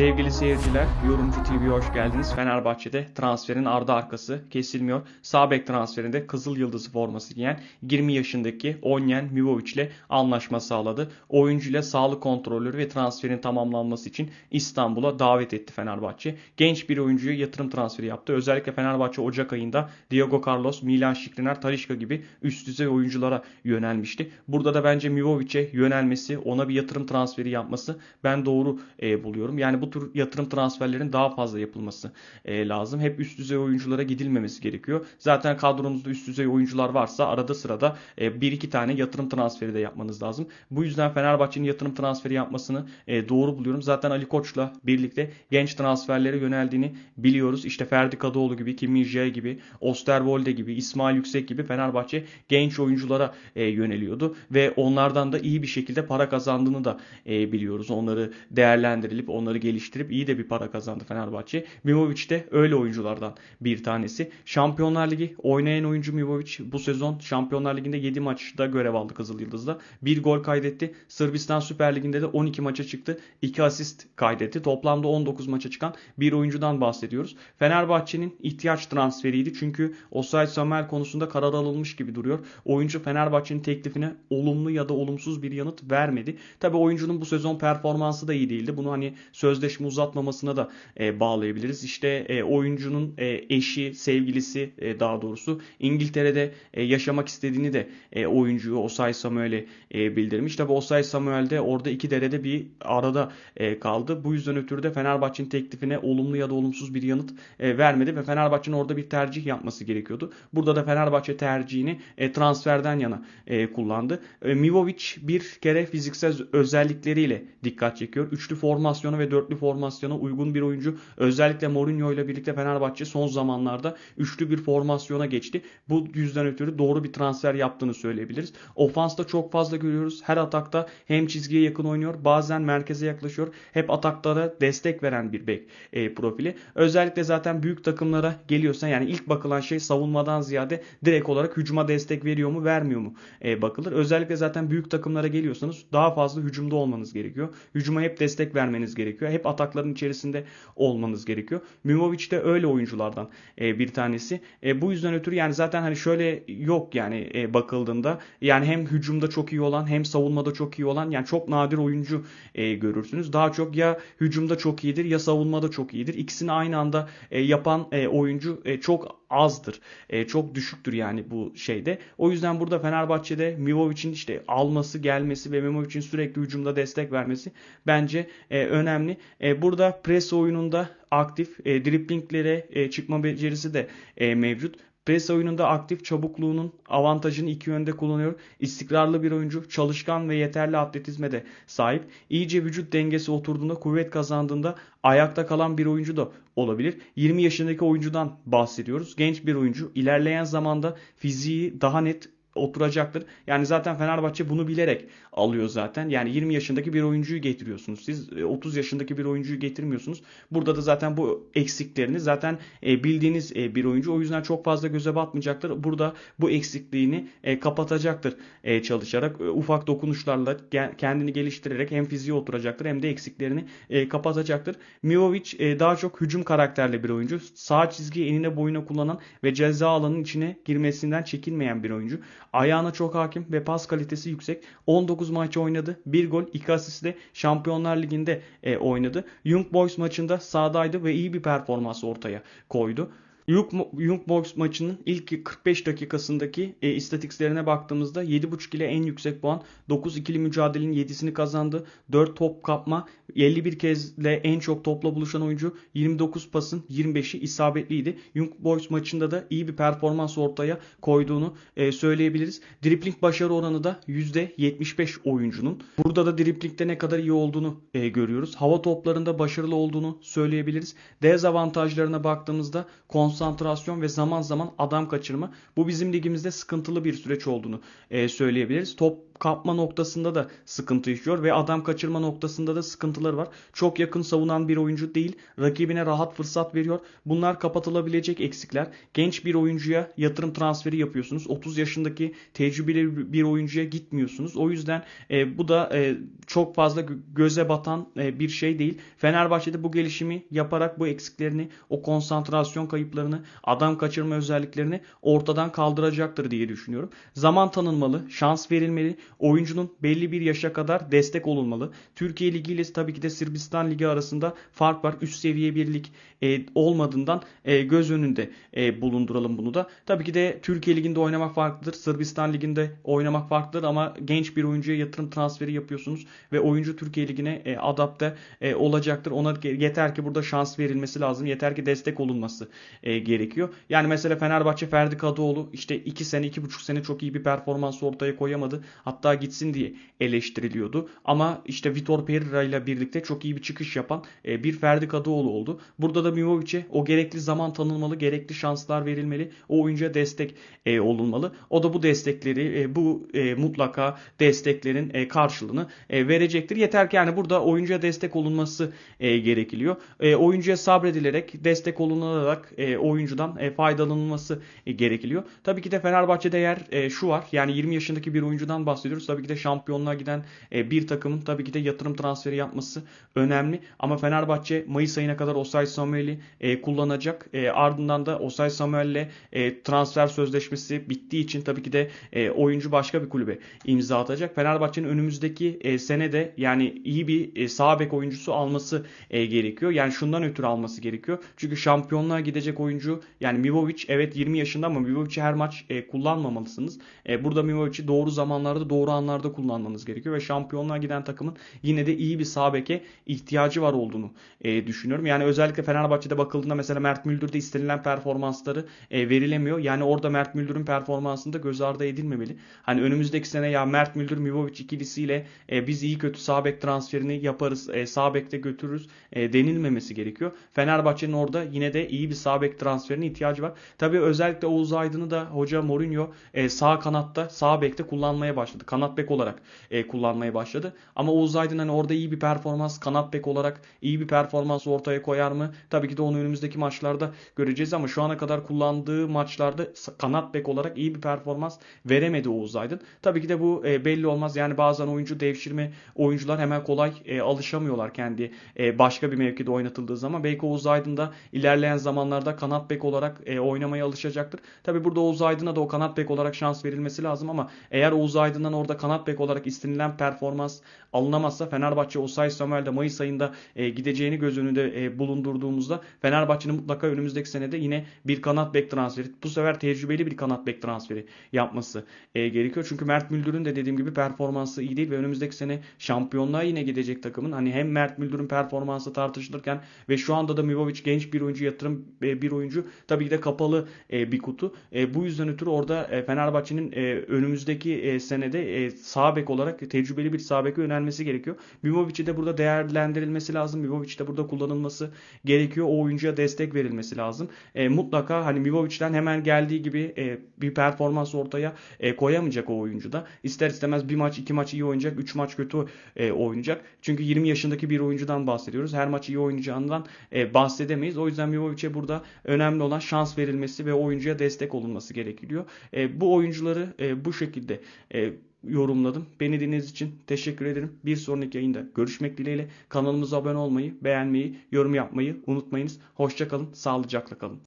Sevgili seyirciler, Yorumcu TV'ye hoş geldiniz. Fenerbahçe'de transferin ardı arkası kesilmiyor. Sağ bek transferinde Kızıl Yıldızı forması giyen 20 yaşındaki Onyen Mivovic ile anlaşma sağladı. Oyuncuyla sağlık kontrolörü ve transferin tamamlanması için İstanbul'a davet etti Fenerbahçe. Genç bir oyuncuyu yatırım transferi yaptı. Özellikle Fenerbahçe Ocak ayında Diego Carlos, Milan Skriniar, Talisca gibi üst düzey oyunculara yönelmişti. Burada da bence Mivovic'e yönelmesi, ona bir yatırım transferi yapması ben doğru e, buluyorum. Yani bu tür yatırım transferlerin daha fazla yapılması e, lazım. Hep üst düzey oyunculara gidilmemesi gerekiyor. Zaten kadronuzda üst düzey oyuncular varsa arada sırada e, bir iki tane yatırım transferi de yapmanız lazım. Bu yüzden Fenerbahçe'nin yatırım transferi yapmasını e, doğru buluyorum. Zaten Ali Koç'la birlikte genç transferlere yöneldiğini biliyoruz. İşte Ferdi Kadıoğlu gibi, Kim Min-jae gibi, Osterwolde gibi, İsmail Yüksek gibi Fenerbahçe genç oyunculara e, yöneliyordu ve onlardan da iyi bir şekilde para kazandığını da e, biliyoruz. Onları değerlendirilip onları geliştirip iyi de bir para kazandı Fenerbahçe. Mimovic de öyle oyunculardan bir tanesi. Şampiyonlar Ligi oynayan oyuncu Mimovic bu sezon Şampiyonlar Ligi'nde 7 maçta görev aldı Kızıl Yıldız'da. 1 gol kaydetti. Sırbistan Süper Ligi'nde de 12 maça çıktı. 2 asist kaydetti. Toplamda 19 maça çıkan bir oyuncudan bahsediyoruz. Fenerbahçe'nin ihtiyaç transferiydi. Çünkü Osay Samuel konusunda karar alınmış gibi duruyor. Oyuncu Fenerbahçe'nin teklifine olumlu ya da olumsuz bir yanıt vermedi. Tabi oyuncunun bu sezon performansı da iyi değildi. Bunu hani sözleşme uzatmamasına da e, bağlayabiliriz. İşte e, oyuncunun e, eşi, sevgilisi e, daha doğrusu İngiltere'de e, yaşamak istediğini de e, oyuncuyu Osay Samuel'e e, bildirmiş. Tabi Osay Samuel de orada iki derede bir arada e, kaldı. Bu yüzden ötürü de Fenerbahçe'nin teklifine olumlu ya da olumsuz bir yanıt e, vermedi ve Fenerbahçe'nin orada bir tercih yapması gerekiyordu. Burada da Fenerbahçe tercihini e, transferden yana e, kullandı. E, Mivovic bir kere fiziksel özellikleriyle dikkat çekiyor. Üçlü formasyona ve dörtlü formasyona uygun bir oyuncu. Özellikle Mourinho ile birlikte Fenerbahçe son zamanlarda üçlü bir formasyona geçti. Bu yüzden ötürü doğru bir transfer yaptığını söyleyebiliriz. Ofansta çok fazla görüyoruz. Her atakta hem çizgiye yakın oynuyor, bazen merkeze yaklaşıyor. Hep ataklara destek veren bir bek e, profili. Özellikle zaten büyük takımlara geliyorsan yani ilk bakılan şey savunmadan ziyade direkt olarak hücuma destek veriyor mu, vermiyor mu e, bakılır. Özellikle zaten büyük takımlara geliyorsanız daha fazla hücumda olmanız gerekiyor. Hücuma hep destek vermeniz gerekiyor. Hep atakların içerisinde olmanız gerekiyor. Mimovic de öyle oyunculardan e, bir tanesi. E, bu yüzden ötürü yani zaten hani şöyle yok yani e, bakıldığında yani hem hücumda çok iyi olan hem savunmada çok iyi olan yani çok nadir oyuncu e, görürsünüz. Daha çok ya hücumda çok iyidir ya savunmada çok iyidir. İkisini aynı anda e, yapan e, oyuncu e, çok azdır. E, çok düşüktür yani bu şeyde. O yüzden burada Fenerbahçe'de Mivovic'in işte alması, gelmesi ve Mimovic'in sürekli hücumda destek vermesi bence e, önemli. E, burada pres oyununda aktif, e, driplinglere e, çıkma becerisi de e, mevcut. Pres oyununda aktif çabukluğunun avantajını iki yönde kullanıyor. İstikrarlı bir oyuncu, çalışkan ve yeterli atletizme de sahip. İyice vücut dengesi oturduğunda, kuvvet kazandığında ayakta kalan bir oyuncu da olabilir. 20 yaşındaki oyuncudan bahsediyoruz. Genç bir oyuncu. İlerleyen zamanda fiziği daha net oturacaktır. Yani zaten Fenerbahçe bunu bilerek alıyor zaten. Yani 20 yaşındaki bir oyuncuyu getiriyorsunuz. Siz 30 yaşındaki bir oyuncuyu getirmiyorsunuz. Burada da zaten bu eksiklerini zaten e, bildiğiniz e, bir oyuncu. O yüzden çok fazla göze batmayacaktır. Burada bu eksikliğini e, kapatacaktır çalışarak. Ufak dokunuşlarla kendini geliştirerek hem fiziği oturacaktır hem de eksiklerini kapatacaktır. Mivovic daha çok hücum karakterli bir oyuncu. Sağ çizgiyi enine boyuna kullanan ve ceza alanının içine girmesinden çekinmeyen bir oyuncu. Ayağına çok hakim ve pas kalitesi yüksek. 19 maç oynadı. 1 gol, 2 asistle Şampiyonlar Ligi'nde e, oynadı. Young Boys maçında sahadaydı ve iyi bir performans ortaya koydu. Young Boys maçının ilk 45 dakikasındaki e, istatistiklerine baktığımızda 7.5 ile en yüksek puan 9 ikili mücadelenin 7'sini kazandı. 4 top kapma 51 kezde en çok topla buluşan oyuncu 29 pasın 25'i isabetliydi. Young Boys maçında da iyi bir performans ortaya koyduğunu e, söyleyebiliriz. Dripling başarı oranı da %75 oyuncunun. Burada da driplingde ne kadar iyi olduğunu e, görüyoruz. Hava toplarında başarılı olduğunu söyleyebiliriz. Dezavantajlarına baktığımızda konsantrasyon ve zaman zaman adam kaçırma. Bu bizim ligimizde sıkıntılı bir süreç olduğunu e, söyleyebiliriz. Top kapma noktasında da sıkıntı yaşıyor ve adam kaçırma noktasında da sıkıntıları var. Çok yakın savunan bir oyuncu değil. Rakibine rahat fırsat veriyor. Bunlar kapatılabilecek eksikler. Genç bir oyuncuya yatırım transferi yapıyorsunuz. 30 yaşındaki tecrübeli bir oyuncuya gitmiyorsunuz. O yüzden e, bu da e, çok fazla gö- göze batan e, bir şey değil. Fenerbahçe'de bu gelişimi yaparak bu eksiklerini, o konsantrasyon kayıplarını, adam kaçırma özelliklerini ortadan kaldıracaktır diye düşünüyorum. Zaman tanınmalı, şans verilmeli, oyuncunun belli bir yaşa kadar destek olunmalı. Türkiye Ligi ile tabii ki de Sırbistan Ligi arasında fark var. Üst seviye bir lig e, olmadığından e, göz önünde e, bulunduralım bunu da. Tabii ki de Türkiye Ligi'nde oynamak farklıdır. Sırbistan Ligi'nde oynamak farklıdır ama genç bir oyuncuya yatırım transferi yapıyorsunuz ve oyuncu Türkiye Ligi'ne e, adapte e, olacaktır. Ona yeter ki burada şans verilmesi lazım. Yeter ki destek olunması e, gerekiyor. Yani mesela Fenerbahçe Ferdi Kadıoğlu işte 2 sene 2,5 sene çok iyi bir performans ortaya koyamadı. Hatta gitsin diye eleştiriliyordu. Ama işte Vitor Pereira ile birlikte çok iyi bir çıkış yapan e, bir Ferdi Kadıoğlu oldu. Burada da Mimovic'e o gerekli zaman tanınmalı, gerekli şanslar verilmeli. O oyuncuya destek e, olunmalı. O da bu destekleri, e, bu mutlaka desteklerin karşılığını verecektir. Yeter ki yani burada oyuncuya destek olunması gerekiliyor. Oyuncuya sabredilerek, destek olunularak e, oyuncudan faydalanılması gerekiliyor. Tabii ki de Fenerbahçe'de yer şu var. Yani 20 yaşındaki bir oyuncudan bahsediyoruz. Tabii ki de şampiyonluğa giden e, bir takımın tabii ki de yatırım transferi yapması önemli. Ama Fenerbahçe Mayıs ayına kadar Osay Samuel'i e, kullanacak. E, ardından da Osay Samuel'le transfer sözleşmesi bittiği için tabii ki de oyuncu başka bir kulübe imza atacak. Fenerbahçe'nin önümüzdeki senede yani iyi bir sağ bek oyuncusu alması gerekiyor. Yani şundan ötürü alması gerekiyor. Çünkü şampiyonluğa gidecek oyuncu yani Mivovic evet 20 yaşında ama Mivovic'i her maç kullanmamalısınız. Burada Mivovic'i doğru zamanlarda doğru anlarda kullanmanız gerekiyor ve şampiyonluğa giden takımın yine de iyi bir sağ beke ihtiyacı var olduğunu e, düşünüyorum. Yani özellikle Fenerbahçe'de bakıldığında mesela Mert Müldür'de istenilen performansları e, verilemiyor. Yani orada Mert Müldür'ün performansında göz ardı edilmemeli. Hani önümüzdeki sene ya Mert Müldür Mivovic ikilisiyle e, biz iyi kötü sağ bek transferini yaparız. E, sağ bekte götürürüz e, denilmemesi gerekiyor. Fenerbahçe'nin orada yine de iyi bir sağ bek transferine ihtiyacı var. Tabii özellikle Oğuz Aydın'ı da hoca Mourinho e, sağ kanatta sağ bekte kullanmaya başladı. Kanat bek olarak e, kullanmaya başladı. Ama Oğuz Aydın hani orada iyi bir performans kanat bek olarak iyi bir performans ortaya koyar mı? Tabii ki de onu önümüzdeki maçlarda göreceğiz ama şu ana kadar kullandığı maçlarda kanat bek olarak iyi bir performans veremedi Oğuz Aydın. Tabii ki de bu e, belli olmaz. Yani bazen oyuncu devşirme oyuncular hemen kolay e, alışamıyorlar kendi e, başka bir mevkide oynatıldığı zaman. Belki Oğuz Aydın da ilerleyen zamanlarda kanat bek olarak e, oynamaya alışacaktır. Tabii burada Oğuz Aydın'a da o kanat bek olarak şans verilmesi lazım ama eğer Oğuz Aydın'dan orada kanat bek olarak istenilen performans alınamazsa Fenerbahçe Osay Samuel'de Mayıs ayında e, gideceğini göz önünde e, bulundurduğumuzda Fenerbahçe'nin mutlaka önümüzdeki senede yine bir kanat bek transferi bu sefer tecrübeli bir kanat bek transferi yapması e, gerekiyor. Çünkü Mert Müldür'ün de dediğim gibi performansı iyi değil ve önümüzdeki sene şampiyonluğa yine gidecek takımın hani hem Mert Müldür'ün performansı tartışılırken ve şu anda da Mivovic genç bir oyuncu yatırım e, bir oyuncu tabii ki de kapalı e, bir kutu. E, bu yüzden ötürü orada e, Fenerbahçe'nin e, önümüzdeki e, senede e, sağ bek olarak tecrübeli bir sağ beke yönelmesi gerekiyor. Mimovic'i de burada değerlendirilmesi lazım. Mivovic de burada kullanılması gerekiyor. O oyuncuya destek verilmesi lazım. E, mutlaka hani Mivovic'den hemen geldiği gibi e, bir performans ortaya e, koyamayacak o oyuncu da. İster istemez bir maç iki maç iyi oynayacak. Üç maç kötü e, oynayacak. Çünkü 20 yaşındaki bir oyuncudan bahsediyoruz. Her maç iyi oynayacağından e, bahsedemeyiz. O yüzden Mivovic'e burada önemli olan şans verilmesi ve oyuncuya destek olunması gerekiyor. E, bu oyuncuları e, bu şekilde e, yorumladım. Beni dinlediğiniz için teşekkür ederim. Bir sonraki yayında görüşmek dileğiyle. Kanalımıza abone olmayı, beğenmeyi, yorum yapmayı unutmayınız. Hoşçakalın, sağlıcakla kalın.